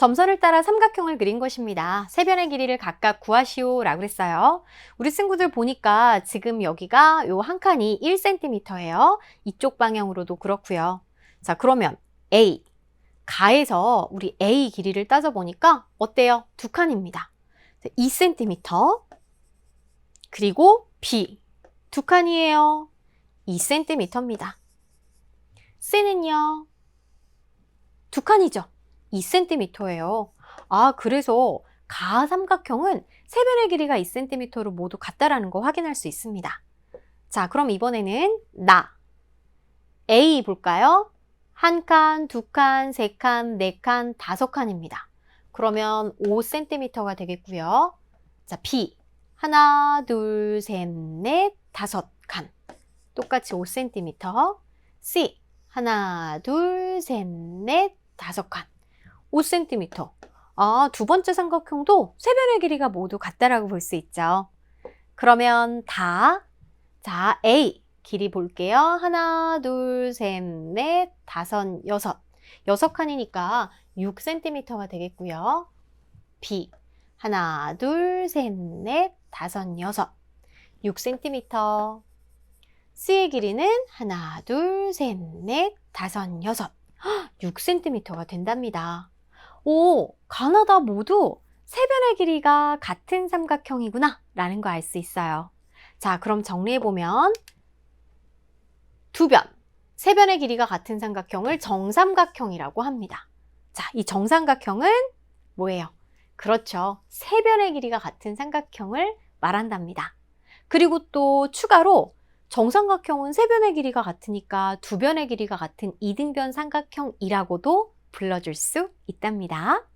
점선을 따라 삼각형을 그린 것입니다. 세 변의 길이를 각각 구하시오 라고 그랬어요. 우리 친구들 보니까 지금 여기가 요 한 칸이 1cm예요. 이쪽 방향으로도 그렇고요. 자, 그러면 A 가에서 우리 A 길이를 따져 보니까 어때요? 두 칸입니다. 2cm 그리고 B 두 칸이에요. 2cm입니다. C는요? 두 칸이죠. 2cm예요. 아, 그래서 가삼각형은 세 변의 길이가 2cm로 모두 같다라는 거 확인할 수 있습니다. 자, 그럼 이번에는 나. A 볼까요? 한 칸, 두 칸, 세 칸, 네 칸, 다섯 칸입니다. 그러면 5cm가 되겠고요. 자, B. 하나, 둘, 셋, 넷, 다섯 칸. 똑같이 5cm. C. 하나, 둘, 셋, 넷, 다섯 칸. 5cm. 아, 두 번째 삼각형도 세 변의 길이가 모두 같다라고 볼 수 있죠. 그러면 다, 자, A. 길이 볼게요. 하나, 둘, 셋, 넷, 다섯, 여섯. 여섯 칸이니까 6cm가 되겠고요. B. 하나, 둘, 셋, 넷, 다섯, 여섯. 6cm. C의 길이는 하나, 둘, 셋, 넷, 다섯, 여섯. 6cm가 된답니다. 오, 가나다 모두 세 변의 길이가 같은 삼각형이구나 라는 거 알 수 있어요. 자, 그럼 정리해보면 두 변, 세 변의 길이가 같은 삼각형을 정삼각형이라고 합니다. 자, 이 정삼각형은 뭐예요? 그렇죠. 세 변의 길이가 같은 삼각형을 말한답니다. 그리고 또 추가로 정삼각형은 세 변의 길이가 같으니까 두 변의 길이가 같은 이등변 삼각형이라고도 불러줄 수 있답니다.